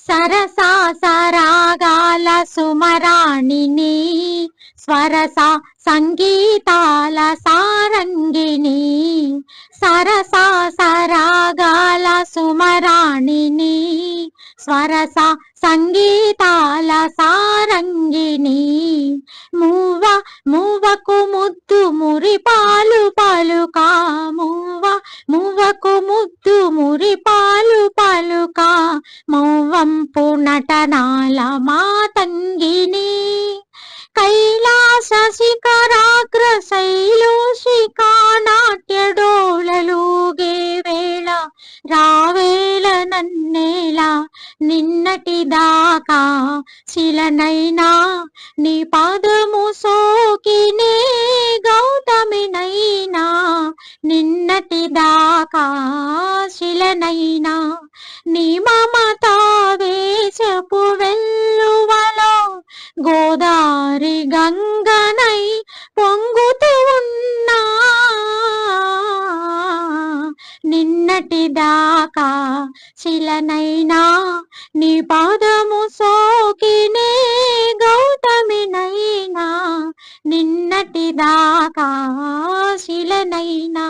సరసా సరాగాల సుమరాణిని స్వరస సంగీతాల సారంగిణి సరసా సరాగాల సుమరాణిని స్వరస సంగీతాల సారంగిని మూవ మూవకు ముద్దు మురిపాలు పలుకా మువ్వంపు నటనాల మాతంగిని. కైలాస శిఖరాగ్ర శైలోషికా నాట్య డోలలుగే వేళ రావేళ నన్నేళ నిన్నటి దాకా శిలనైనా నీ పాదము సోకినే గౌతమినైనా నిన్నటి దాకా నెలనైనా నీ మమతా వేశపు వెళ్ళువలో గోదారి గంగనై పొంగుతూ ఉన్నా. నిన్నటిదాకా శిలనైనా నీ పాదము సోకినే గౌతమినైనా. నిన్నటిదాకా శిలనైనా